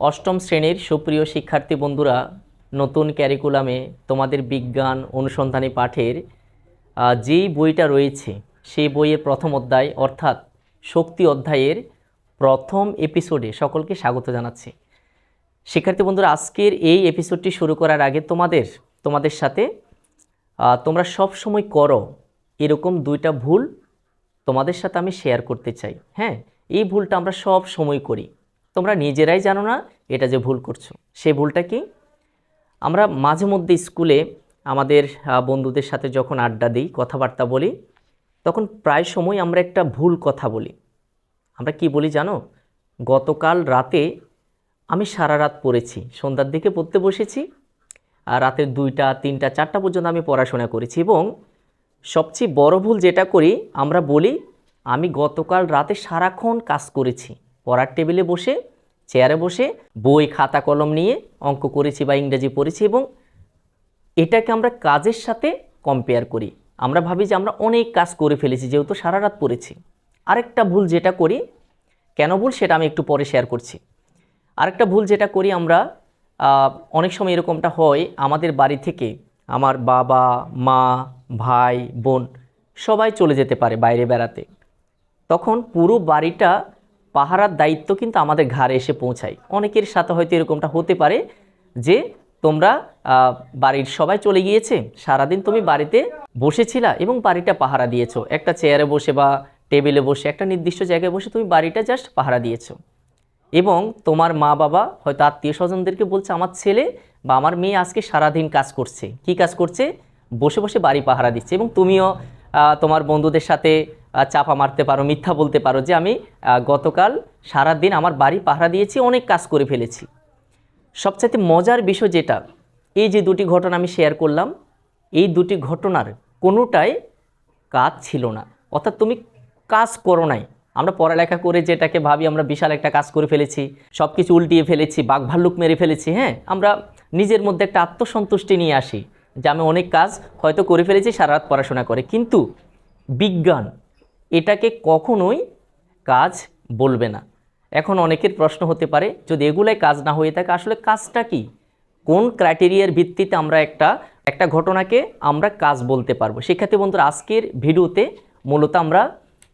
অষ্টম শ্রেণির সুপ্রিয় শিক্ষার্থী বন্ধুরা, নতুন ক্যারিকুলামে তোমাদের বিজ্ঞান অনুসন্ধানী পাঠের যেই বইটা রয়েছে, সেই বইয়ের প্রথম অধ্যায়, অর্থাৎ শক্তি অধ্যায়ের প্রথম এপিসোডে সকলকে স্বাগত জানাচ্ছি। শিক্ষার্থী বন্ধুরা, আজকের এই এপিসোডটি শুরু করার আগে তোমাদের তোমাদের সাথে তোমরা সব সময় করো, এরকম দুইটা ভুল তোমাদের সাথে আমি শেয়ার করতে চাই। হ্যাঁ এই ভুলটা আমরা সব সময় করি। তোমরা নিজেরাই জানো না এটা যে ভুল করছ। সেই ভুলটা কি? আমরা মাঝে মধ্যে স্কুলে আমাদের বন্ধুদের সাথে যখন আড্ডা দিই, কথাবার্তা বলি, তখন প্রায় সময় আমরা একটা ভুল কথা বলি। আমরা কি বলি জানো? গতকাল রাতে আমি সারা রাত পড়েছি, সন্ধ্যার দিকে পড়তে বসেছি, আর রাতের দুইটা, তিনটা, চারটা পর্যন্ত আমি পড়াশোনা করেছি এবং সবচেয়ে বড় ভুল যেটা করি, আমরা বলি, আমি গতকাল রাতে সারাক্ষণ কাজ করেছি, পড়ার টেবিলে বসে চেয়ারে বসে বই, খাতা, কলম নিয়ে অঙ্ক করেছি বা ইংরেজি পড়েছি এবং এটাকে আমরা কাজের সাথে কম্পেয়ার করি। আমরা ভাবি যে আমরা অনেক কাজ করে ফেলেছি, যেহেতু সারা রাত পড়েছি। আরেকটা ভুল যেটা করি, কেন ভুল সেটা আমি একটু পরে শেয়ার করছি। আরেকটা ভুল যেটা করি আমরা অনেক সময় এরকমটা হয়, আমাদের বাড়ি থেকে আমার বাবা, মা, ভাই, বোন সবাই চলে যেতে পারে বাইরে বেড়াতে। তখন পুরো বাড়িটা পাহারার দায়িত্ব কিন্তু আমাদের ঘাড়ে এসে পৌঁছায়। অনেকের সাথে হয়তো এরকমটা হতে পারে যে, তোমরা বাড়ির সবাই চলে গিয়েছে, সারাদিন তুমি বাড়িতে বসেছিলা এবং বাড়িটা পাহারা দিয়েছ। একটা চেয়ারে বসে বা টেবিলে বসে, একটা নির্দিষ্ট জায়গায় বসে তুমি বাড়িটা জাস্ট পাহারা দিয়েছ। এবং তোমার মা বাবা, হয়তো আত্মীয় স্বজনদেরকে বলছে, আমার ছেলে বা আমার মেয়ে আজকে সারাদিন কাজ করছে। কি কাজ করছে? বসে বসে বাড়ি পাহারা দিচ্ছে। এবং তুমিও তোমার বন্ধুদের সাথে চাপা মারতে পারো, মিথ্যা বলতে পারো যে আমি গতকাল সারাদিন আমার বাড়ি পাহারা দিয়েছি, অনেক কাজ করে ফেলেছি। সবচাইতে মজার বিষয় যেটা, এই যে দুটি ঘটনা আমি শেয়ার করলাম, এই দুটি ঘটনার কোনোটাই কাজ ছিল না। অর্থাৎ তুমি কাজ করো নাই। আমরা পড়ালেখা করে যেটাকে ভাবি আমরা বিশাল একটা কাজ করে ফেলেছি সব কিছু উল্টিয়ে ফেলেছি বাঘ ভাল্লুক মেরে ফেলেছি হ্যাঁ? আমরা নিজের মধ্যে একটা আত্মসন্তুষ্টি নিয়ে আসি যে আমি অনেক কাজ হয়তো করে ফেলেছি, সারা রাত পড়াশোনা করে। কিন্তু বিজ্ঞান এটাকে কখনোই কাজ বলবে না। এখন অনেকের প্রশ্ন হতে পারে, যদি এগুলাই কাজ না হয়ে থাকে, আসলে কাজটা কি? কোন ক্রাইটেরিয়ার ভিত্তিতে আমরা একটা একটা ঘটনাকে আমরা কাজ বলতে পারব? শিক্ষার্থী বন্ধুরা, আজকের ভিডিওতে মূলত আমরা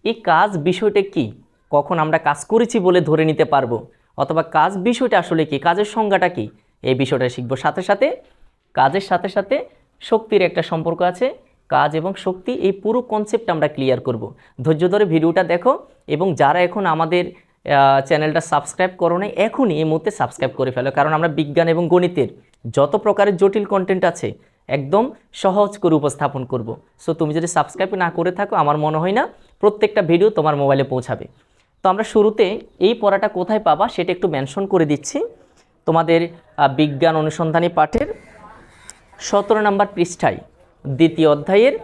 এই কাজ বিষয়টা কি? কখন আমরা কাজ করেছি বলে ধরে নিতে পারব? অথবা কাজ বিষয়টা আসলে কি? কাজের সংজ্ঞাটা কি? এই বিষয়টা শিখব। সাথে সাথে, কাজের সাথে সাথে শক্তির একটা সম্পর্ক আছে। কাজ এবং শক্তি, এই পুরো কনসেপ্ট আমরা ক্লিয়ার করব। ধৈর্য ধরে ভিডিওটা দেখো এবং যারা এখন আমাদের চ্যানেলটা সাবস্ক্রাইব করো নাই, এখনই এই মুহূর্তে সাবস্ক্রাইব করে ফেলো। কারণ আমরা বিজ্ঞান এবং গণিতের যত প্রকারের জটিল কন্টেন্ট আছে, একদম সহজ করে উপস্থাপন করব। সো তুমি যদি সাবস্ক্রাইব না করে থাকো, আমার মনে হয় না প্রত্যেকটা ভিডিও তোমার মোবাইলে পৌঁছাবে। তো আমরা শুরুতে এই পড়াটা কোথায় পাবা সেটা একটু মেনশন করে দিচ্ছি। তোমাদের বিজ্ঞান অনুসন্ধানী পাঠের সতেরো নম্বর পৃষ্ঠায়। দ্বিতীয় অধ্যায়ের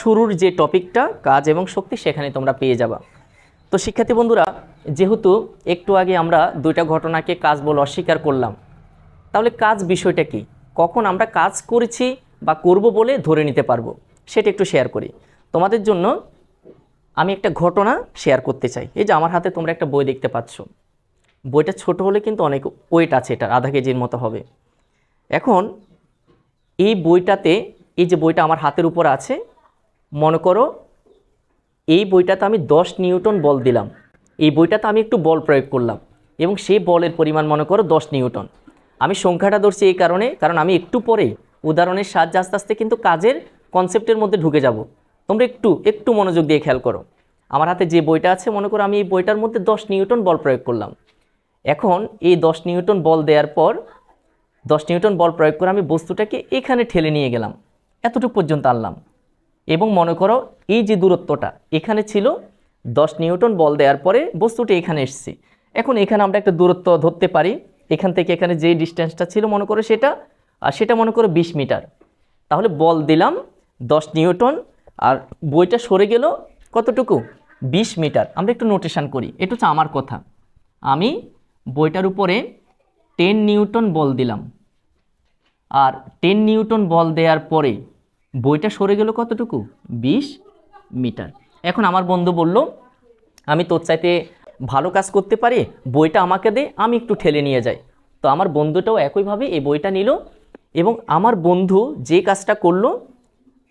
শুরুর যে টপিকটা, কাজ এবং শক্তি, সেখানে তোমরা পেয়ে যাবা। তো শিক্ষার্থী বন্ধুরা, যেহেতু একটু আগে আমরা দুইটা ঘটনাকে কাজ বলে অস্বীকার করলাম, তাহলে কাজ বিষয়টা কি? কখন আমরা কাজ করেছি বা করব বলে ধরে নিতে পারব? সেটা একটু শেয়ার করি। তোমাদের জন্য আমি একটা ঘটনা শেয়ার করতে চাই। এই যে আমার হাতে তোমরা একটা বই দেখতে পাচ্ছ। বইটা ছোট হলে কিন্তু অনেক ওয়েট আছে এটা আধা কেজির মতো হবে। এখন, এই বইটাতে এই যে বইটা আমার হাতের উপর আছে, মনে করো, এই বইটাতে আমি দশ নিউটন বল দিলাম। এই বইটাতে আমি একটু বল প্রয়োগ করলাম এবং সেই বলের পরিমাণ মনে করো দশ নিউটন। আমি সংখ্যাটা ধরছি এই কারণে, কারণ আমি একটু পরে উদাহরণের সাহায্যে আস্তে আস্তে কিন্তু কাজের কনসেপ্টের মধ্যে ঢুকে যাব। তোমরা একটু একটু মনোযোগ দিয়ে খেয়াল করো। আমার হাতে যে বইটা আছে, মনে করো আমি এই বইটার মধ্যে দশ নিউটন বল প্রয়োগ করলাম। এখন এই দশ নিউটন বল দেওয়ার পর, দশ নিউটন বল প্রয়োগ করে আমি বস্তুটাকে এখানে ঠেলে নিয়ে গেলাম। এতটুকু পর্যন্ত আনলাম। এবং মনে করো এই যে দূরত্বটা, এখানে ছিল দশ নিউটন বল দেওয়ার পরে বস্তুটি এখানে এসছে। এখন এখানে আমরা একটা দূরত্ব ধরতে পারি। এখান থেকে এখানে যে ডিস্টেন্সটা ছিল মনে করো সেটা, আর সেটা মনে করো বিশ মিটার। তাহলে বল দিলাম দশ নিউটন, আর বইটা সরে গেল কতটুকু? বিশ মিটার। আমরা একটু নোটেশান করি। এটা হচ্ছে আমার কথা। আমি বইটার উপরে টেন নিউটন বল দিলাম। আর টেন নিউটন বল দেওয়ার পরে বইটা সরে গেল কতটুকু? বিশ মিটার। এখন আমার বন্ধু বলল, আমি তোর চাইতে ভালো কাজ করতে পারে, বইটা আমাকে দে, আমি একটু ঠেলে নিয়ে যাই। তো আমার বন্ধুটাও একইভাবে এই বইটা নিল এবং আমার বন্ধু যে কাজটা করল,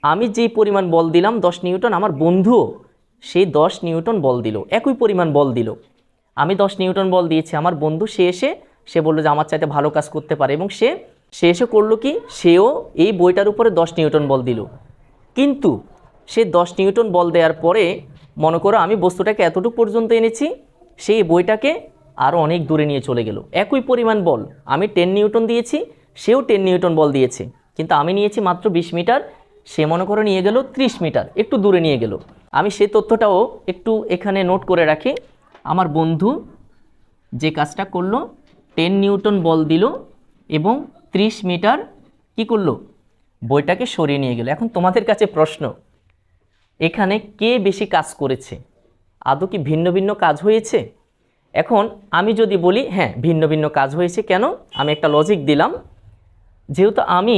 আমি যেই পরিমাণ বল দিলাম, দশ নিউটন, আমার বন্ধুও সেই দশ নিউটন বল দিল, একই পরিমাণ বল দিল। আমি দশ নিউটন বল দিয়েছি, আমার বন্ধু সে এসে, সে বলল যে আমার চাইতে ভালো কাজ করতে পারে এবং সে সে এসে করল কি? সেও এই বইটার উপরে দশ নিউটন বল দিল। কিন্তু সে দশ নিউটন বল দেওয়ার পরে মনে করো আমি বস্তুটাকে এতটুকু পর্যন্ত এনেছি, সেই বইটাকে আরও অনেক দূরে নিয়ে চলে গেল। একই পরিমাণ বল। আমি টেন নিউটন দিয়েছি, সেও টেন নিউটন বল দিয়েছে। কিন্তু আমি নিয়েছি মাত্র বিশ মিটার, সে মনে করো নিয়ে গেল ত্রিশ মিটার, একটু দূরে নিয়ে গেল। আমি সেই তথ্যটাও একটু এখানে নোট করে রাখি। আমার বন্ধু যে কাজটা করল, টেন নিউটন বল দিল এবং ত্রিশ মিটার কি করল? বইটাকে সরিয়ে নিয়ে গেল। এখন তোমাদের কাছে প্রশ্ন, এখানে কে বেশি কাজ করেছে? আদৌ কি ভিন্ন ভিন্ন কাজ হয়েছে? এখন আমি যদি বলি হ্যাঁ ভিন্ন ভিন্ন কাজ হয়েছে। কেন? আমি একটা লজিক দিলাম। যেহেতু আমি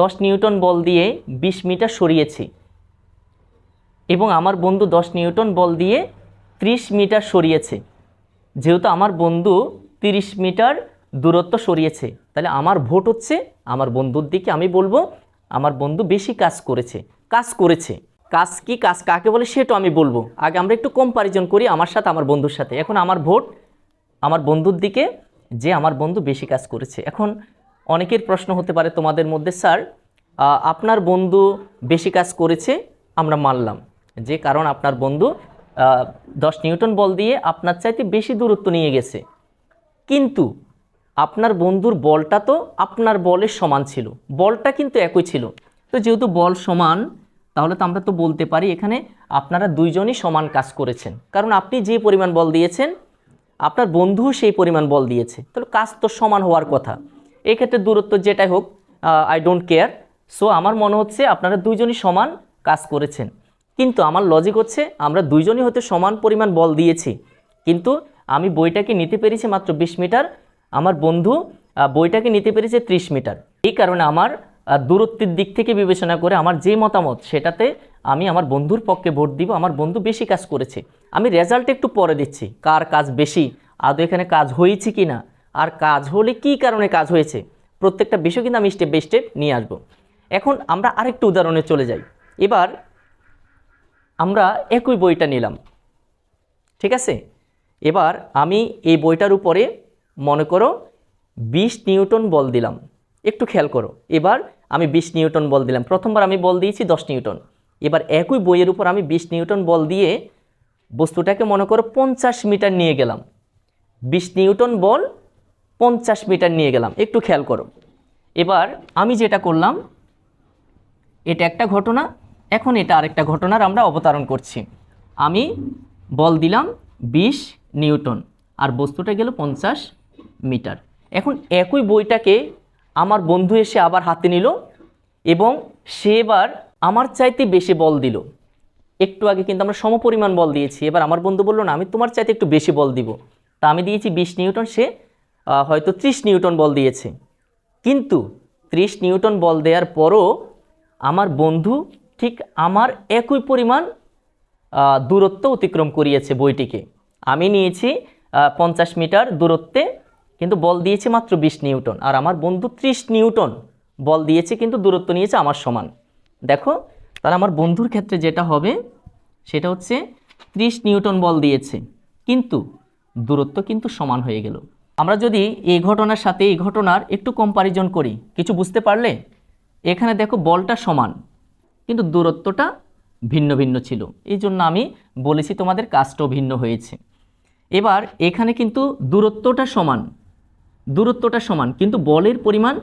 দশ নিউটন বল দিয়ে বিশ মিটার সরিয়েছি এবং আমার বন্ধু দশ নিউটন বল দিয়ে ত্রিশ মিটার সরিয়েছে, যেহেতু আমার বন্ধু তিরিশ মিটার দূরত্ব সরিয়েছে। তাহলে আমার ভোট হচ্ছে আমার বন্ধুর দিকে আমি বলব, আমার বন্ধু বেশি কাজ করেছে। কাজ করেছে। কাজ কি, কাজ কাকে বলে সেটা আমি বলব। আগে আমরা একটু কম্পারিজন করি আমার সাথে, আমার বন্ধুর সাথে। এখন আমার ভোট, আমার বন্ধুর দিকে যে আমার বন্ধু বেশি কাজ করেছে। এখন অনেকের প্রশ্ন হতে পারে তোমাদের মধ্যে, স্যার আপনার বন্ধু বেশি কাজ করেছে, আমরা মানলাম। যে কারণ আপনার বন্ধু দশ নিউটন বল দিয়ে আপনার চাইতে বেশি দূরত্ব নিয়ে গেছে। কিন্তু আপনার বন্ধুর বলটা তো আপনার বলের সমান ছিল। বলটা কিন্তু একই ছিল। তো যেহেতু বল সমান, তাহলে তো আমরা তো বলতে পারি এখানে আপনারা দুইজনই সমান কাজ করেছেন। কারণ আপনি যে পরিমাণ বল দিয়েছেন, আপনার বন্ধুও সেই পরিমাণ বল দিয়েছে। তাহলে কাজ তো সমান হওয়ার কথা। এক্ষেত্রে দূরত্ব যেটাই হোক আই ডোন্ট কেয়ার সো আমার মনে হচ্ছে আপনারা দুইজনই সমান কাজ করেছেন। কিন্তু আমার লজিক হচ্ছে আমরা দুইজনই হয়তো সমান পরিমাণ বল দিয়েছি। কিন্তু আমি বইটাকে নিতে পেরেছি মাত্র বিশ মিটার। আমার বন্ধু বইটাকে নিতে পেরেছে ত্রিশ মিটার। এই কারণে আমার দূরত্বের দিক থেকে বিবেচনা করে আমার যে মতামত সেটাতে আমি আমার বন্ধুর পক্ষে ভোট দিব। আমার বন্ধু বেশি কাজ করেছে। আমি রেজাল্ট একটু পরে দিচ্ছি। কার কাজ বেশি? আদৌ এখানে কাজ হয়েছে কি না? আর কাজ হলে কি কারণে কাজ হয়েছে? প্রত্যেকটা বিষয় কিন্তু আমি স্টেপ বাই স্টেপ নিয়ে আসব। এখন আমরা আরেকটু উদাহরণে চলে যাই। এবার আমরা একই বইটা নিলাম। ঠিক আছে? এবার আমি এই বইটার উপরে মনে করো বিশ নিউটন বল দিলাম। একটু খেয়াল করো। এবার আমি বিশ নিউটন বল দিলাম। প্রথমবার আমি বল দিয়েছি দশ নিউটন। এবার একই বইয়ের উপর আমি বিশ নিউটন বল দিয়ে বস্তুটাকে মনে করো পঞ্চাশ মিটার নিয়ে গেলাম। বিশ নিউটন বল পঞ্চাশ মিটার নিয়ে গেলাম। একটু খেয়াল করো। এবার আমি যেটা করলাম, এটা একটা ঘটনা, এখন এটা আরেকটা ঘটনার আমরা অবতারণ করছি। আমি বল দিলাম বিশ নিউটন, আর বস্তুটা গেল পঞ্চাশ মিটার। এখন একই বইটাকে আমার বন্ধু এসে আবার হাতে নিল এবং সে এবার আমার চাইতে বেশি বল দিল। একটু আগে কিন্তু আমরা সমপরিমাণ বল দিয়েছি। এবার আমার বন্ধু বলল, না, আমি তোমার চাইতে একটু বেশি বল দিব। তা আমি দিয়েছি বিশ নিউটন, সে হয়তো ত্রিশ নিউটন বল দিয়েছে। কিন্তু ত্রিশ নিউটন বল দেওয়ার পরও আমার বন্ধু ঠিক আমার একই পরিমাণ দূরত্ব অতিক্রম করিয়েছে বইটিকে। আমি নিয়েছি পঞ্চাশ মিটার দূরত্বে কিন্তু বল দিয়েছে মাত্র বিশ নিউটন। আর আমার বন্ধু ত্রিশ নিউটন বল দিয়েছে কিন্তু দূরত্ব নিয়েছে আমার সমান। দেখো তাহলে আমার বন্ধুর ক্ষেত্রে যেটা হবে, সেটা হচ্ছে ত্রিশ নিউটন বল দিয়েছে, কিন্তু দূরত্ব কিন্তু সমান হয়ে গেল। আমরা যদি এই ঘটনার সাথে এই ঘটনার একটু কম্পারিজন করি, কিছু বুঝতে পারলে? এখানে দেখো, বলটা সমান, কিন্তু দূরত্বটা ভিন্ন ভিন্ন ছিল। এই জন্য আমি বলেছি তোমাদের কাজটাও ভিন্ন হয়েছে। এবার এখানে কিন্তু দূরত্বটা সমান দূরত্বটা সমান, কিন্তু বলের পরিমাণ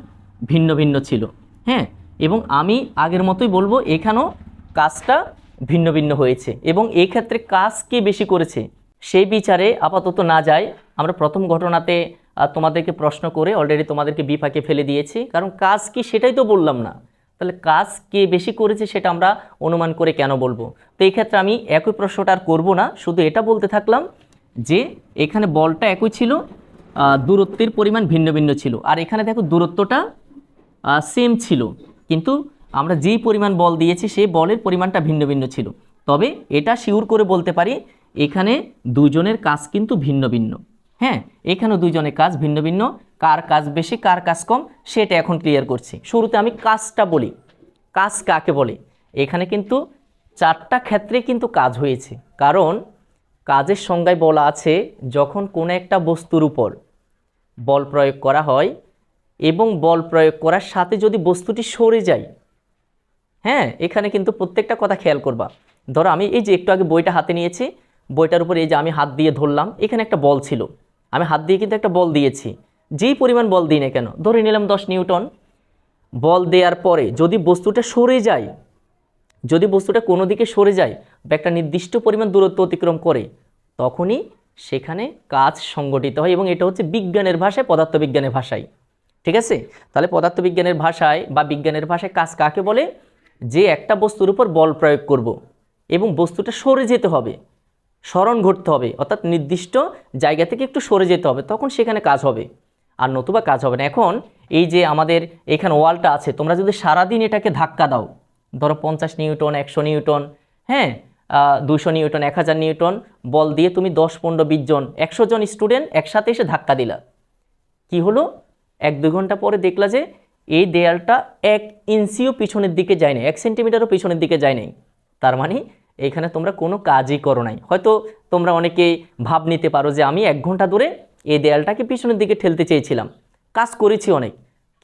ভিন্ন ভিন্ন ছিল। হ্যাঁ এবং আমি আগের মতোই বলব, এখানেও কাজটা ভিন্ন ভিন্ন হয়েছে এবং এই ক্ষেত্রে কাজ কে বেশি করেছে, সেই বিচারে আপাতত না যায়। আমরা প্রথম ঘটনাতে তোমাদেরকে প্রশ্ন করে অলরেডি তোমাদেরকে বিপাকে ফেলে দিয়েছি, কারণ কাজ কি সেটাই তো বললাম না। তাহলে কাজ কে বেশি করেছে সেটা আমরা অনুমান করে কেন বলব? তো এই ক্ষেত্রে আমি একই প্রশ্নটা আর করব না, শুধু এটা বলতে থাকলাম যে এখানে বলটা একই ছিল দূরত্বের পরিমাণ ভিন্ন ভিন্ন ছিল। আর এখানে দেখো দূরত্বটা সেম ছিল। কিন্তু আমরা যেই পরিমাণ বল দিয়েছি, সেই বলের পরিমাণটা ভিন্ন ভিন্ন ছিল। তবে এটা শিওর করে বলতে পারি, এখানে দুজনের কাজ কিন্তু ভিন্ন ভিন্ন। হ্যাঁ এখানেও দুজনের কাজ ভিন্ন ভিন্ন। কার কাজ বেশি, কার কাজ কম, সেটা এখন ক্লিয়ার করছি। শুরুতে আমি কাজটা বলি। কাজ কাকে বলে? এখানে কিন্তু চারটা ক্ষেত্রে কিন্তু কাজ হয়েছে। কারণ কাজের সংজ্ঞায় বলা আছে, যখন কোনো একটা বস্তুর উপর বল প্রয়োগ করা হয় এবং বল প্রয়োগ করার সাথে যদি বস্তুটি সরে যায় হ্যাঁ এখানে কিন্তু প্রত্যেকটা কথা খেয়াল করবা। ধরো আমি এই যে একটু আগে বইটা হাতে নিয়েছি, বইটার উপর এই যে আমি হাত দিয়ে ধরলাম, এখানে একটা বল ছিল। আমি হাত দিয়ে কিন্তু একটা বল দিয়েছি। যেই পরিমাণ বল দিই না কেন, ধরে নিলাম দশ নিউটন, বল দেওয়ার পরে যদি বস্তুটা সরে যায় যদি বস্তুটা কোনো দিকে সরে যায় বা একটা নির্দিষ্ট পরিমাণ দূরত্ব অতিক্রম করে, তখনই সেখানে কাজ সংগঠিত হয় এবং এটা হচ্ছে বিজ্ঞানের ভাষায় পদার্থবিজ্ঞানের ভাষায়। ঠিক আছে? তাহলে পদার্থবিজ্ঞানের ভাষায় বা বিজ্ঞানের ভাষায় কাজ কাকে বলে? যে একটা বস্তুর উপর বল প্রয়োগ করব এবং বস্তুটা সরে যেতে হবে, স্মরণ ঘটতে হবে, অর্থাৎ নির্দিষ্ট জায়গা থেকে একটু সরে যেতে হবে, তখন সেখানে কাজ হবে। আর নতুবা কাজ হবে না। এখন এই যে আমাদের এখানে ওয়ালটা আছে, তোমরা যদি সারাদিন এটাকে ধাক্কা দাও ধরো পঞ্চাশ নিউটন, একশো নিউটন হ্যাঁ দুশো নিউটন, এক হাজার নিউটন, বল দিয়ে তুমি দশ, পনেরো, বিশ জন, একশো জন স্টুডেন্ট একসাথে এসে ধাক্কা দিলা। কি হলো? এক দু ঘণ্টা পরে দেখলা যে এই দেয়ালটা এক ইঞ্চিও পিছনের দিকে যায় নাই, এক সেন্টিমিটারও পিছনের দিকে যায় নাই। তার মানে এখানে তোমরা কোনো কাজই করো নাই। হয়তো তোমরা অনেকেই ভাব নিতে পারো যে আমি এক ঘণ্টা ধরে এই দেয়ালটাকে পিছনের দিকে ঠেলতে চেয়েছিলাম। কাজ করেছি অনেক,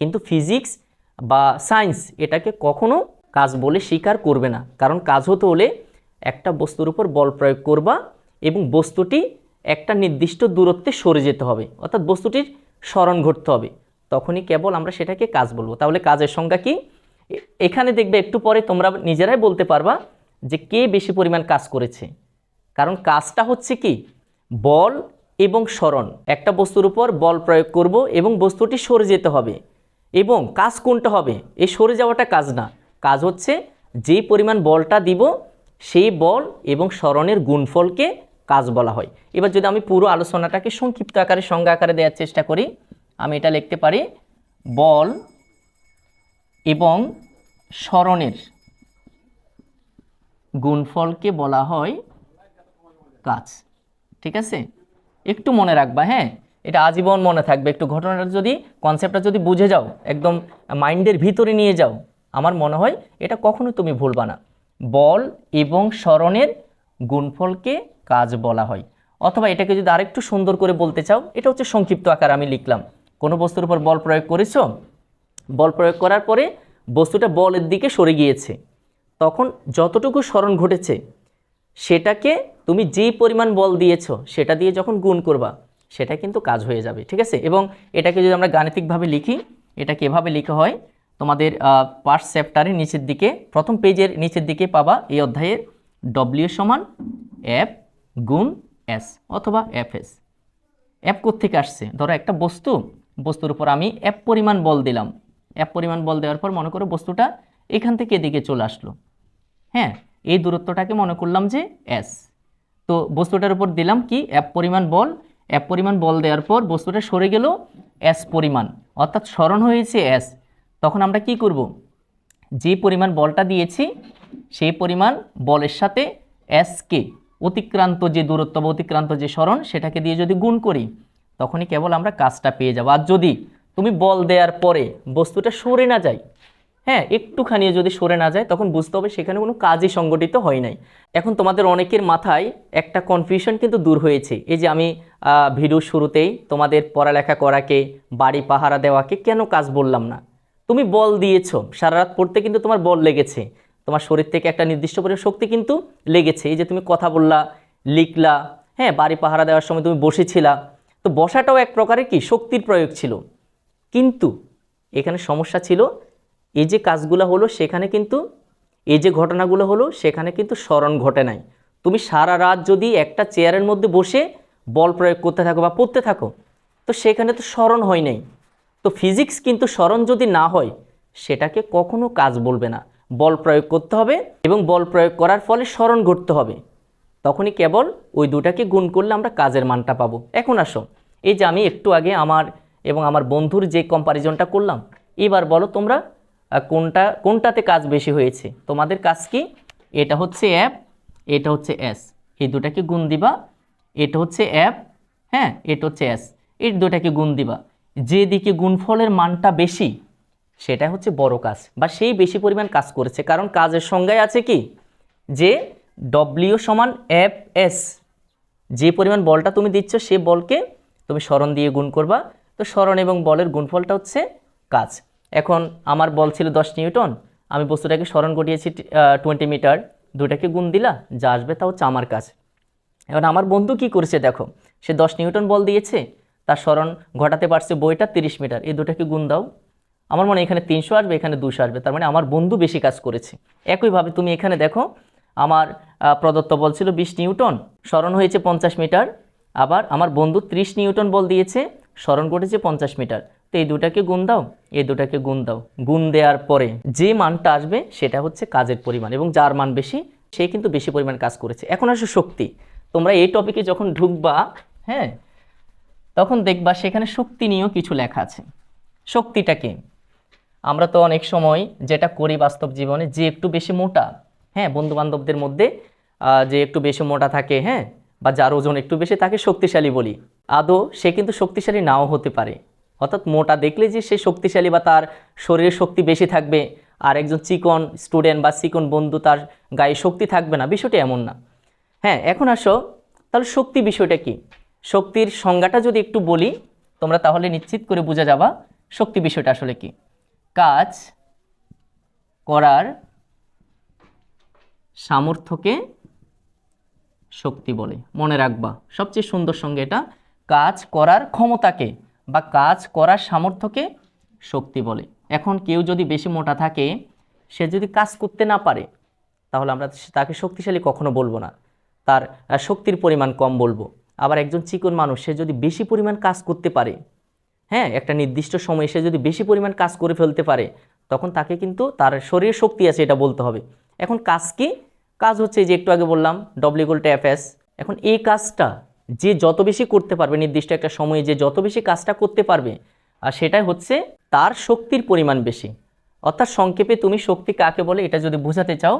কিন্তু ফিজিক্স বা সায়েন্স এটাকে কখনো কাজ বলে স্বীকার করবে না। কারণ কাজ হতে হলে একটা বস্তুর উপর বল প্রয়োগ করবা এবং বস্তুটি একটা নির্দিষ্ট দূরত্বে সরে যেতে হবে। অর্থাৎ বস্তুটির স্মরণ ঘটতে হবে। তখনই কেবল আমরা সেটাকে কাজ বলব। তাহলে কাজের সংজ্ঞা কি? এখানে দেখবে একটু পরে তোমরা নিজেরাই বলতে পারবা যে কে বেশি পরিমাণ কাজ করেছে। কারণ কাজটা হচ্ছে কি? বল এবং স্মরণ। একটা বস্তুর উপর বল প্রয়োগ করব এবং বস্তুটি সরে যেতে হবে। এবং কাজ কোনটা হবে? এই সরে যাওয়াটা কাজ না। কাজ হচ্ছে যেই পরিমাণ বলটা দিব, সেই বল এবং স্মরণের গুণফলকে কাজ বলা হয়। এবার যদি আমি পুরো আলোচনাটাকে সংক্ষিপ্ত আকারে, সংজ্ঞা আকারে দেওয়ার চেষ্টা করি, আমি এটা লিখতে পারি, বল এবং স্মরণের গুণফলকে বলা হয় কাজ। ঠিক আছে? একটু মনে রাখবা হ্যাঁ? এটা আজীবন মনে থাকবে। একটু ঘটনাটা যদি কনসেপ্টটা যদি বুঝে যাও, একদম মাইন্ডের ভিতরে নিয়ে যাও আমার মনে হয় এটা কখনো তুমি ভুলবা না। বল এবং স্মরণের গুণফলকে কাজ বলা হয়। অথবা এটাকে যদি আরেকটু সুন্দর করে বলতে চাও, এটা হচ্ছে সংক্ষিপ্ত আকার আমি লিখলাম। কোনো বস্তুর উপর বল প্রয়োগ করেছ? বল প্রয়োগ করার পরে বস্তুটা বলের দিকে সরে গিয়েছে। তখন যতটুকু স্মরণ ঘটেছে, সেটাকে তুমি যেই পরিমাণ বল দিয়েছ, সেটা দিয়ে যখন গুণ করবা, সেটা কিন্তু কাজ হয়ে যাবে, ঠিক আছে? এবং এটাকে যদি আমরা গাণিতিকভাবে লিখি, এটাকে এভাবে লেখা হয় তোমাদের পার্ট চ্যাপ্টারের নিচের দিকে, প্রথম পেজের নিচের দিকে পাবা এই অধ্যায়ের ডব্লিউ সমান এফ গুণ এস অথবা এফ এস অ্যাপ থেকে আসছে? ধরো একটা বস্তু, বস্তুর উপর আমি অ্যাপ পরিমাণ বল দিলাম। অ্যাপ পরিমাণ বল দেওয়ার পর মনে করো বস্তুটা এখান থেকে এদিকে চলে আসলো। হ্যাঁ এই দূরত্বটাকে মনে করলাম যে এস তো বস্তুটার উপর দিলাম কি? অ্যাপ পরিমাণ বল। অ্যাপ পরিমাণ বল দেওয়ার পর বস্তুটা সরে গেল এস পরিমাণ। অর্থাৎ স্মরণ হয়েছে এস তখন আমরা কি করব? যে পরিমাণ বলটা দিয়েছি, সেই পরিমাণ বলের সাথে এসকে অতিক্রান্ত যে দূরত্ব বা অতিক্রান্ত যে স্মরণ সেটাকে দিয়ে যদি গুণ করি, তখনই কেবল আমরা কাজটা পেয়ে যাব। আর যদি তুমি বল দেওয়ার পরে বস্তুটা সরে না যায় হ্যাঁ একটুখানি যদি সরে না যায়, তখন বুঝতে হবে সেখানে কোনো কাজই সংগঠিত হয় নাই। এখন তোমাদের অনেকের মাথায় একটা কনফিউশন কিন্তু দূর হয়েছে। এই যে আমি ভিডিও শুরুতেই তোমাদের পড়ালেখা করাকে, বাড়ি পাহারা দেওয়াকে কেন কাজ বললাম না? তুমি বল দিয়েছ। সারা রাত পড়তে কিন্তু তোমার বল লেগেছে। তোমার শরীর থেকে একটা নির্দিষ্ট পরিমাণ শক্তি কিন্তু লেগেছে। এই যে তুমি কথা বললা, লিখলা হ্যাঁ বাড়ি পাহারা দেওয়ার সময় তুমি বসেছিলা। তো বসাটাও এক প্রকারের কি? শক্তির প্রয়োগ ছিল। কিন্তু এখানে সমস্যা ছিল, এই যে কাজগুলো হলো সেখানে কিন্তু, এই যে ঘটনাগুলো হলো সেখানে কিন্তু স্মরণ ঘটে নাই। তুমি সারা রাত যদি একটা চেয়ারের মধ্যে বসে বল প্রয়োগ করতে থাকো বা পড়তে থাকো, তো সেখানে তো স্মরণ হয় নাই। তো ফিজিক্স কিন্তু স্মরণ যদি না হয়, সেটাকে কখনো কাজ বলবে না। বল প্রয়োগ করতে হবে এবং বল প্রয়োগ করার ফলে স্মরণ ঘটতে হবে। তখনই কেবল ওই দুটাকে গুণ করলে আমরা কাজের মানটা পাবো। এখন আসো, এই যে আমি একটু আগে আমার এবং আমার বন্ধুর যে কম্পারিজনটা করলাম, এবার বলো তোমরা কোনটা, কোনটাতে কাজ বেশি হয়েছে? তোমাদের কাজ কি? এটা হচ্ছে অ্যাপ এটা হচ্ছে এস এই দুটাকে গুণ দিবা, এটা হচ্ছে অ্যাপ হ্যাঁ এটা হচ্ছে এস এই দুটাকে গুণ দিবা। যেদিকে গুণফলের মানটা বেশি সেটা হচ্ছে বড় কাজ বা সেই বেশি পরিমাণ কাজ করেছে। কারণ কাজের সংজ্ঞায় আছে কি? যে ডব্লিউ সমান এফ এস যে পরিমাণ বলটা তুমি দিচ্ছ, সে বলকে তুমি স্মরণ দিয়ে গুণ করবা। তো স্মরণ এবং বলের গুণফলটা হচ্ছে কাজ। এখন আমার বল ছিল দশ নিউটন, আমি বস্তুটাকে স্মরণ ঘটিয়েছি টোয়েন্টি মিটার দুটাকে গুণ দিলা, যা আসবে তা হচ্ছে আমার কাজ। এখন আমার বন্ধু কি করেছে দেখো, সে দশ নিউটন বল দিয়েছে তার স্মরণ ঘটাতে পারছে বইটা তিরিশ মিটার। এই দুটাকে গুণ দাও। আমার মনে এখানে তিনশো আসবে, এখানে দুশো আসবে। তার মানে আমার বন্ধু বেশি কাজ করেছে। একইভাবে তুমি এখানে দেখো, আমার প্রদত্ত বল ছিল বিশ নিউটন, স্মরণ হয়েছে পঞ্চাশ মিটার। আবার আমার বন্ধু ত্রিশ নিউটন বল দিয়েছে, স্মরণ ঘটেছে পঞ্চাশ মিটার। তো এই দুটাকে গুণ দাও, এই দুটাকে গুণ দাও। গুণ দেওয়ার পরে যে মানটা আসবে সেটা হচ্ছে কাজের পরিমাণ এবং যার মান বেশি, সে কিন্তু বেশি পরিমাণ কাজ করেছে। এখন আসো শক্তি। তোমরা এই টপিকে যখন ঢুকবা হ্যাঁ তখন দেখবা সেখানে শক্তি নিয়েও কিছু লেখা আছে। শক্তিটা কি? আমরা তো অনেক সময় যেটা করি বাস্তব জীবনে, যে একটু বেশি মোটা হ্যাঁ বন্ধু বান্ধবদের মধ্যে যে একটু বেশি মোটা থাকে হ্যাঁ বা যার ওজন একটু বেশি তাকে শক্তিশালী বলি। আদৌ সে কিন্তু শক্তিশালী নাও হতে পারে। অর্থাৎ মোটা দেখলে যে সে শক্তিশালী বা তার শরীরে শক্তি বেশি থাকবে, আর একজন চিকন স্টুডেন্ট বা চিকন বন্ধু তার গায়ে শক্তি থাকবে না, বিষয়টি এমন না। হ্যাঁ এখন আসো, তাহলে শক্তি বিষয়টা কি? শক্তির সংজ্ঞাটা যদি একটু বলি, তোমরা তাহলে নিশ্চিত করে বোঝা যাবা শক্তি বিষয়টা আসলে কি। কাজ করার সামর্থ্যকে শক্তি বলে, মনে রাখবা। সবচেয়ে সুন্দর সঙ্গে এটা, কাজ করার ক্ষমতাকে বা কাজ করার সামর্থ্যকে শক্তি বলে। এখন কেউ যদি বেশি মোটা থাকে, সে যদি কাজ করতে না পারে, তাহলে আমরা তাকে শক্তিশালী কখনো বলব না। তার শক্তির পরিমাণ কম বলব। আবার একজন চিকন মানুষ, সে যদি বেশি পরিমাণ কাজ করতে পারে হ্যাঁ একটা নির্দিষ্ট সময়ে সে যদি বেশি পরিমাণ কাজ করে ফেলতে পারে, তখন তাকে কিন্তু তার শরীরে শক্তি আছে এটা বলতে হবে। এখন কাজ কি? কাজ হচ্ছে যে একটু আগে বললাম ডব্লিউ গোল্টা এফএস এখন এই কাজটা যে যত বেশি করতে পারবে, নির্দিষ্ট একটা সময়ে যে যত বেশি কাজটা করতে পারবে, আর সেটাই হচ্ছে তার শক্তির পরিমাণ বেশি। অর্থাৎ সংক্ষেপে তুমি শক্তি কাকে বলে, এটা যদি বোঝাতে চাও,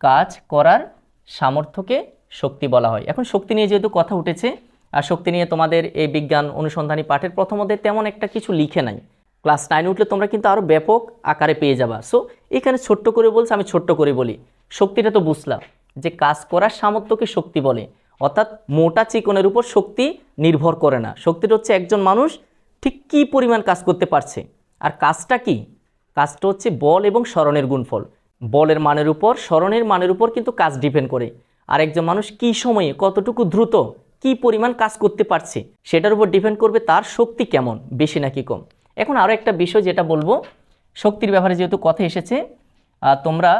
কাজ করার সামর্থ্যকে শক্তি বলা হয়। এখন শক্তি নিয়ে যেহেতু কথা উঠেছে, আর শক্তি নিয়ে তোমাদের এই বিজ্ঞান অনুসন্ধানী পাঠের প্রথমতে তেমন একটা কিছু লিখে নাই। ক্লাস নাইন উঠলে তোমরা কিন্তু আরও ব্যাপক আকারে পেয়ে যাবা। সো এখানে ছোট্ট করে বলছে, আমি ছোট্ট করে বলি। শক্তিটা তো বুঝলাম, যে কাজ করার সামর্থ্যকে শক্তি বলে। অর্থাৎ মোটা চিকনের উপর শক্তি নির্ভর করে না। শক্তিটা হচ্ছে একজন মানুষ ঠিক কী পরিমাণ কাজ করতে পারছে। আর কাজটা কি? কাজটা হচ্ছে বল এবং স্মরণের গুণফল। বলের মানের উপর, স্মরণের মানের উপর কিন্তু কাজ ডিপেন্ড করে। আর একজন মানুষ কী সময়ে কতটুকু দ্রুত কী পরিমাণ কাজ করতে পারছে, সেটার উপর ডিপেন্ড করবে তার শক্তি কেমন, বেশি নাকি কম। এখন আরও একটা বিষয় যেটা বলব, শক্তির ব্যাপারে যেহেতু কথা এসেছে তোমরা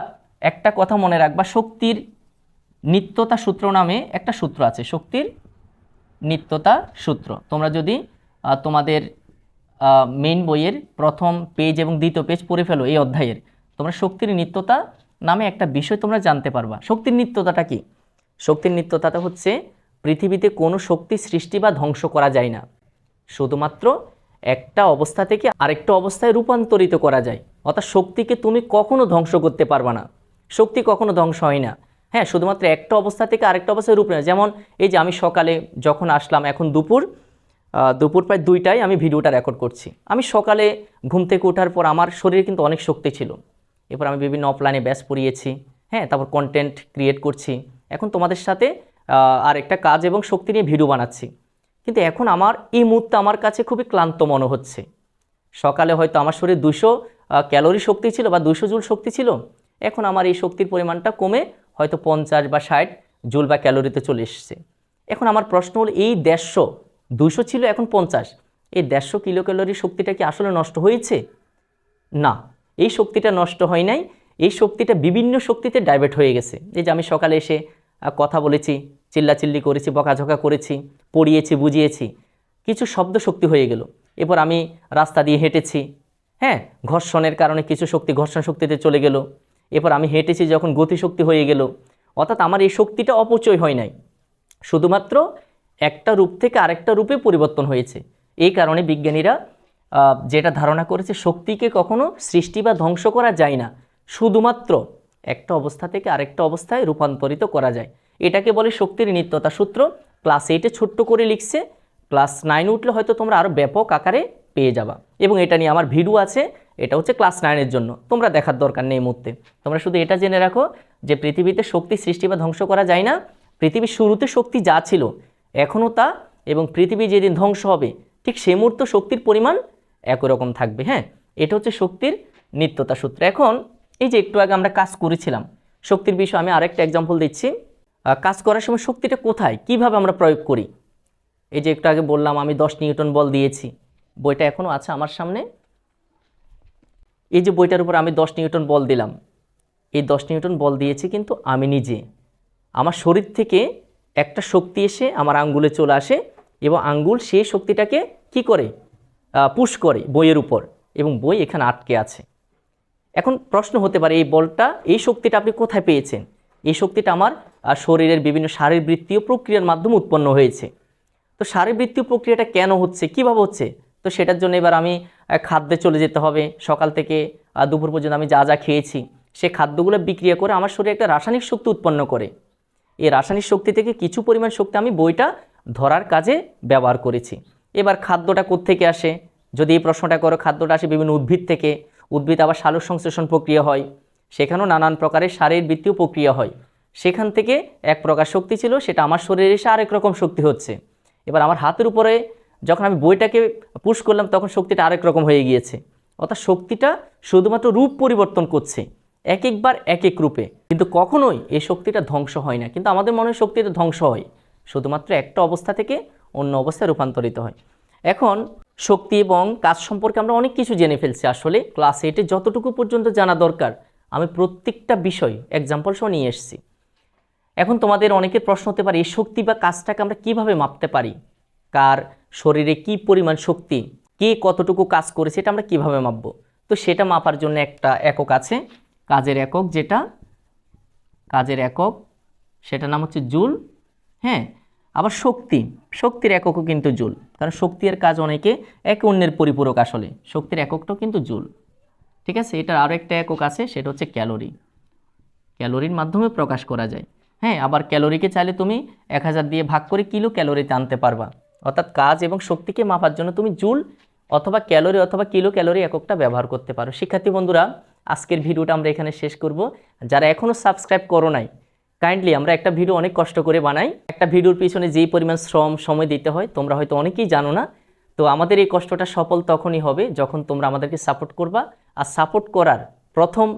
একটা কথা মনে রাখবা, শক্তির নিত্যতা সূত্র নামে একটা সূত্র আছে, শক্তির নিত্যতা সূত্র। তোমরা যদি তোমাদের মেইন বইয়ের প্রথম পেজ এবং দ্বিতীয় পেজ পড়ে ফেলো এই অধ্যায়ের, তোমরা শক্তির নিত্যতা নামে একটা বিষয় তোমরা জানতে পারবা। শক্তির নিত্যতাটা কি? শক্তির নিত্যতাটা হচ্ছে পৃথিবীতে কোনো শক্তি সৃষ্টি বা ধ্বংস করা যায় না। শুধুমাত্র একটা অবস্থা থেকে আরেকটা অবস্থায় রূপান্তরিত করা যায়। অর্থাৎ শক্তিকে তুমি কখনো ধ্বংস করতে পারবা না। শক্তি কখনো ধ্বংস হয় না। হ্যাঁ শুধুমাত্র একটা অবস্থা থেকে আরেকটা অবস্থায় রূপ নেয়। যেমন এই যে আমি সকালে যখন আসলাম, এখন দুপুর দুপুর প্রায় দুইটায় আমি ভিডিওটা রেকর্ড করছি। আমি সকালে ঘুম থেকে ওঠার পর আমার শরীরে কিন্তু অনেক শক্তি ছিল। এরপর আমি বিভিন্ন অফলাইনে ব্যাস পড়িয়েছি। হ্যাঁ তারপর কন্টেন্ট ক্রিয়েট করছি। এখন তোমাদের সাথে আর একটা কাজ এবং শক্তি নিয়ে ভিডিও বানাচ্ছি। কিন্তু এখন আমার এই মুহূর্তে আমার কাছে খুবই ক্লান্ত মনে হচ্ছে। সকালে হয়তো আমার শরীরে দুশো ক্যালোরি শক্তি ছিল বা দুশো জুল শক্তি ছিল। এখন আমার এই শক্তির পরিমাণটা কমে হয়তো পঞ্চাশ বা ষাট জুল বা ক্যালোরিতে চলে এসছে। এখন আমার প্রশ্ন হল, এই দেড়শো, দুশো ছিল, এখন পঞ্চাশ। এই দেড়শো কিলো ক্যালোরি শক্তিটা কি আসলে নষ্ট হয়েছে? না, এই শক্তিটা নষ্ট হয় নাই। এই শক্তিটা বিভিন্ন শক্তিতে ডাইভার্ট হয়ে গেছে। এই যে আমি সকালে এসে কথা বলেছি, চিল্লাচিল্লি করেছি, বকাঝকা করেছি, পড়িয়েছি, বুঝিয়েছি, কিছু শব্দ শক্তি হয়ে গেল। এরপর আমি রাস্তা দিয়ে হেঁটেছি। হ্যাঁ ঘর্ষণের কারণে কিছু শক্তি ঘর্ষণ শক্তিতে চলে গেল। এরপর আমি হেঁটেছি যখন গতিশক্তি হয়ে গেল। অর্থাৎ আমার এই শক্তিটা অপচয় হয় নাই। শুধুমাত্র একটা রূপ থেকে আরেকটা রূপে পরিবর্তন হয়েছে। এই কারণে বিজ্ঞানীরা যেটা ধারণা করেছে, শক্তিকে কখনো সৃষ্টি বা ধ্বংস করা যায় না। শুধুমাত্র একটা অবস্থা থেকে আরেকটা অবস্থায় রূপান্তরিত করা যায়। এটাকে বলে শক্তির নিত্যতা সূত্র। ক্লাস এইটে ছোট্ট করে লিখছে। ক্লাস নাইন উঠলে হয়তো তোমরা আরও ব্যাপক আকারে পেয়ে যাবা। এবং এটা নিয়ে আমার ভিডিও আছে। এটা হচ্ছে ক্লাস নাইনের জন্য। তোমরা দেখার দরকার নেই মুহূর্তে। তোমরা শুধু এটা জেনে রাখো যে পৃথিবীতে শক্তি সৃষ্টি বা ধ্বংস করা যায় না। পৃথিবীর শুরুতে শক্তি যা ছিল, এখনও তা এবং পৃথিবী যেদিন ধ্বংস হবে, ঠিক সেই মুহূর্ত শক্তির পরিমাণ একই রকম থাকবে। হ্যাঁ এটা হচ্ছে শক্তির নিত্যতা সূত্র। এখন এই যে একটু আগে আমরা কাজ করেছিলাম, শক্তির বিষয়ে আমি আরেকটা এক্সাম্পল দিচ্ছি। কাজ করার সময় শক্তিটা কোথায়? কীভাবে আমরা প্রয়োগ করি? এই যে একটু আগে বললাম, আমি দশ নিউটন বল দিয়েছি। বইটা এখনও আছে আমার সামনে। এই যে বইটার উপর আমি দশ নিউটন বল দিলাম। এই দশ নিউটন বল দিয়েছি কিন্তু আমি নিজে। আমার শরীর থেকে একটা শক্তি এসে আমার আঙ্গুলে চলে আসে এবং আঙ্গুল সেই শক্তিটাকে কি করে? পুশ করে বইয়ের উপর এবং বই এখানে আটকে আছে। এখন প্রশ্ন হতে পারে, এই বলটা, এই শক্তিটা আপনি কোথায় পেয়েছেন? এই শক্তিটা আমার শরীরের বিভিন্ন শারীরবৃত্তীয় প্রক্রিয়ার মাধ্যমে উৎপন্ন হয়েছে। তো শারীরবৃত্তীয় প্রক্রিয়াটা কেন হচ্ছে? কীভাবে হচ্ছে? তো সেটার জন্য এবার আমি খাদ্যে চলে যেতে হবে। সকাল থেকে দুপুর পর্যন্ত আমি যা যা খেয়েছি, সে খাদ্যগুলো বিক্রিয়া করে আমার শরীরে একটা রাসায়নিক শক্তি উৎপন্ন করে। এই রাসায়নিক শক্তি থেকে কিছু পরিমাণ শক্তি আমি বইটা ধরার কাজে ব্যবহার করেছি। এবার খাদ্যটা কোত্থেকে আসে? যদি এই প্রশ্নটা করো, খাদ্যটা আসে বিভিন্ন উদ্ভিদ থেকে। উদ্ভিদ আবার সালোক সংশ্লেষণ প্রক্রিয়া হয়। সেখানেও নানান প্রকারের শারীরবৃত্তীয় প্রক্রিয়া হয়। সেখান থেকে এক প্রকার শক্তি ছিল, সেটা আমার শরীরে এসে আরেক রকম শক্তি হচ্ছে। এবার আমার হাতের উপরে যখন আমি বইটাকে পুশ করলাম, তখন শক্তিটা আরেক রকম হয়ে গিয়েছে। অর্থাৎ শক্তিটা শুধুমাত্র রূপ পরিবর্তন করছে, এক একবার, এক এক রূপে। কিন্তু কখনোই এই শক্তিটা ধ্বংস হয় না। কিন্তু আমাদের মনে শক্তিটা ধ্বংস হয়। শুধুমাত্র একটা অবস্থা থেকে অন্য অবস্থায় রূপান্তরিত হয়। এখন শক্তি এবং কাজ সম্পর্কে আমরা অনেক কিছু জেনে ফেলছি আসলে। ক্লাস এইটে যতটুকু পর্যন্ত জানা দরকার, আমি প্রত্যেকটা বিষয় এক্সাম্পল সহ নিয়ে এসেছি। এখন তোমাদের অনেকের প্রশ্ন হতে পারে, এই শক্তি বা কাজটাকে আমরা কীভাবে মাপতে পারি? কার শরীরে কি পরিমাণ শক্তি? কে কতটুকু কাজ করেছে, এটা আমরা কীভাবে মাপবো? তো সেটা মাপার জন্য একটা একক আছে, কাজের একক যেটা, কাজের একক, সেটার নাম হচ্ছে জুল হ্যাঁ? আবার শক্তি, শক্তির এককও কিন্তু জুল। কারণ শক্তির কাজ অনেকে একে অন্যের পরিপূরক আসলে, শক্তির এককটাও কিন্তু জুল। ঠিক আছে? এটার আরও একটা একক আছে, সেটা হচ্ছে ক্যালোরি। ক্যালোরির মাধ্যমে প্রকাশ করা যায়। হ্যাঁ আবার ক্যালোরিকে চাইলে তুমি এক হাজার দিয়ে ভাগ করে কিলো ক্যালোরিতে আনতে পারবা। অর্থাৎ কাজ এবং শক্তিকে মাপার জন্য তুমি জুল অথবা ক্যালোরি অথবা কিলো ক্যালোরি এককটা ব্যবহার করতে পারো। শিক্ষার্থী বন্ধুরা, আজকের ভিডিওটা আমরা এখানে শেষ করব। যারা এখনও সাবস্ক্রাইব করো নাই কাইন্ডলি আমরা একটা ভিডিও অনেক কষ্ট করে বানাই। একটা ভিডিওর পিছনে যেই পরিমাণ শ্রম, সময় দিতে হয়, তোমরা হয়তো অনেকেই জানো না। তো আমাদের এই কষ্টটা সফল তখনই হবে যখন তোমরা আমাদেরকে সাপোর্ট করবা। আর সাপোর্ট করার প্রথম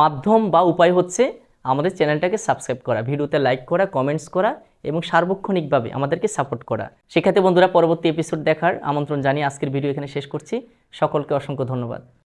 মাধ্যম বা উপায় হচ্ছে আমাদের চ্যানেলটাকে সাবস্ক্রাইব করা, ভিডিওতে লাইক করা কমেন্টস করা এবং সার্বক্ষণিকভাবে আমাদেরকে সাপোর্ট করা। সেক্ষেত্রে বন্ধুরা, পরবর্তী এপিসোড দেখার আমন্ত্রণ জানিয়ে আজকের ভিডিও এখানে শেষ করছি। সকলকে অসংখ্য ধন্যবাদ।